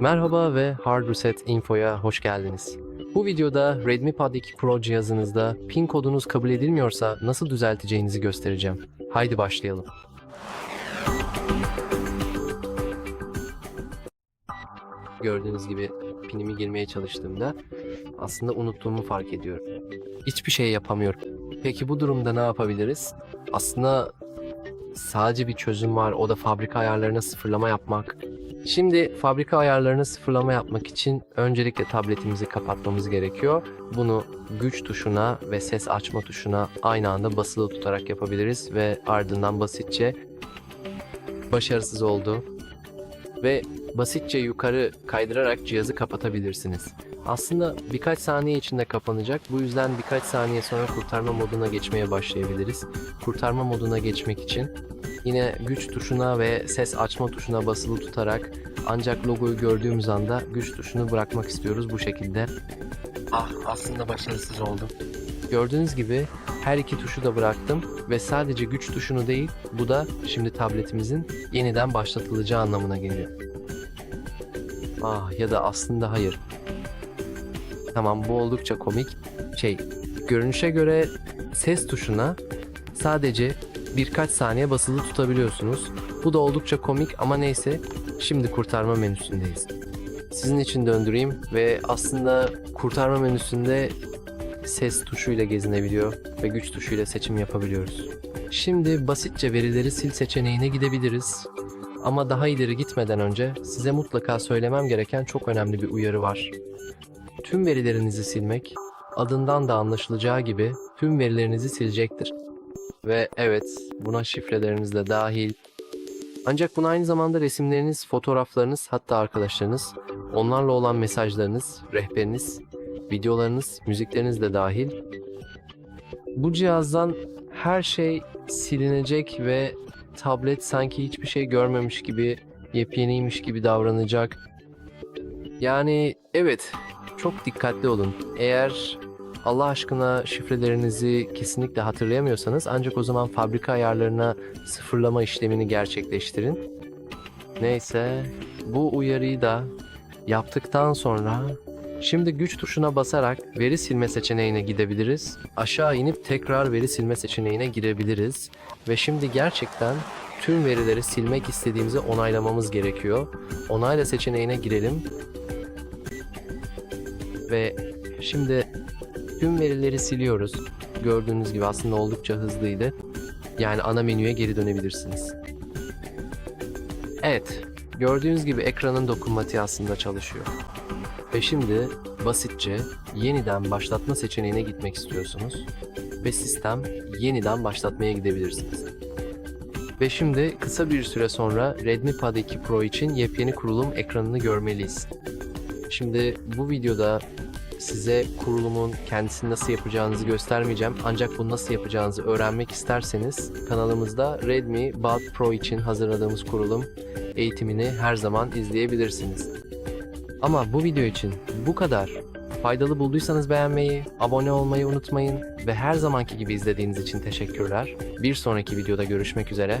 Merhaba ve Hard Reset Info'ya hoş geldiniz. Bu videoda Redmi Pad 2 Pro cihazınızda pin kodunuz kabul edilmiyorsa nasıl düzelteceğinizi göstereceğim. Haydi başlayalım. Gördüğünüz gibi pinimi girmeye çalıştığımda aslında unuttuğumu fark ediyorum. Hiçbir şey yapamıyorum. Peki bu durumda ne yapabiliriz? Aslında sadece bir çözüm var. O da fabrika ayarlarına sıfırlama yapmak. Şimdi fabrika ayarlarını sıfırlama yapmak için öncelikle tabletimizi kapatmamız gerekiyor. Bunu güç tuşuna ve ses açma tuşuna aynı anda basılı tutarak yapabiliriz ve ardından basitçe başarısız oldu ve basitçe yukarı kaydırarak cihazı kapatabilirsiniz. Aslında birkaç saniye içinde kapanacak. Bu yüzden birkaç saniye sonra kurtarma moduna geçmeye başlayabiliriz. Kurtarma moduna geçmek için yine güç tuşuna ve ses açma tuşuna basılı tutarak ancak logoyu gördüğümüz anda güç tuşunu bırakmak istiyoruz bu şekilde. Ah aslında başarısız oldum. Gördüğünüz gibi her iki tuşu da bıraktım ve sadece güç tuşunu değil bu da şimdi tabletimizin yeniden başlatılacağı anlamına geliyor. Ah ya da aslında hayır. Tamam bu oldukça komik. Şey, görünüşe göre ses tuşuna sadece birkaç saniye basılı tutabiliyorsunuz. Bu da oldukça komik ama neyse. Şimdi kurtarma menüsündeyiz. Sizin için döndüreyim ve aslında kurtarma menüsünde ses tuşuyla gezinebiliyor ve güç tuşuyla seçim yapabiliyoruz. Şimdi basitçe verileri sil seçeneğine gidebiliriz. Ama daha ileri gitmeden önce size mutlaka söylemem gereken çok önemli bir uyarı var. Tüm verilerinizi silmek, adından da anlaşılacağı gibi tüm verilerinizi silecektir. Ve evet, buna şifreleriniz de dahil. Ancak buna aynı zamanda resimleriniz, fotoğraflarınız, hatta arkadaşlarınız, onlarla olan mesajlarınız, rehberiniz, videolarınız, müzikleriniz de dahil. Bu cihazdan her şey silinecek ve tablet sanki hiçbir şey görmemiş gibi, yepyeniymiş gibi davranacak. Yani evet, çok dikkatli olun. Eğer Allah aşkına şifrelerinizi kesinlikle hatırlayamıyorsanız ancak o zaman fabrika ayarlarına sıfırlama işlemini gerçekleştirin. Neyse, bu uyarıyı da yaptıktan sonra şimdi güç tuşuna basarak veri silme seçeneğine gidebiliriz. Aşağı inip tekrar veri silme seçeneğine girebiliriz. Ve şimdi gerçekten tüm verileri silmek istediğimizi onaylamamız gerekiyor. Onayla seçeneğine girelim. Ve şimdi tüm verileri siliyoruz. Gördüğünüz gibi aslında oldukça hızlıydı. Yani ana menüye geri dönebilirsiniz. Evet, gördüğünüz gibi ekranın dokunmatiği aslında çalışıyor. Ve şimdi basitçe yeniden başlatma seçeneğine gitmek istiyorsunuz. Ve sistem yeniden başlatmaya gidebilirsiniz. Ve şimdi kısa bir süre sonra Redmi Pad 2 Pro için yepyeni kurulum ekranını görmeliyiz. Şimdi bu videoda size kurulumun kendisini nasıl yapacağınızı göstermeyeceğim. Ancak bunu nasıl yapacağınızı öğrenmek isterseniz kanalımızda Redmi Buds Pro için hazırladığımız kurulum eğitimini her zaman izleyebilirsiniz. Ama bu video için bu kadar. Faydalı bulduysanız beğenmeyi, abone olmayı unutmayın ve her zamanki gibi izlediğiniz için teşekkürler. Bir sonraki videoda görüşmek üzere.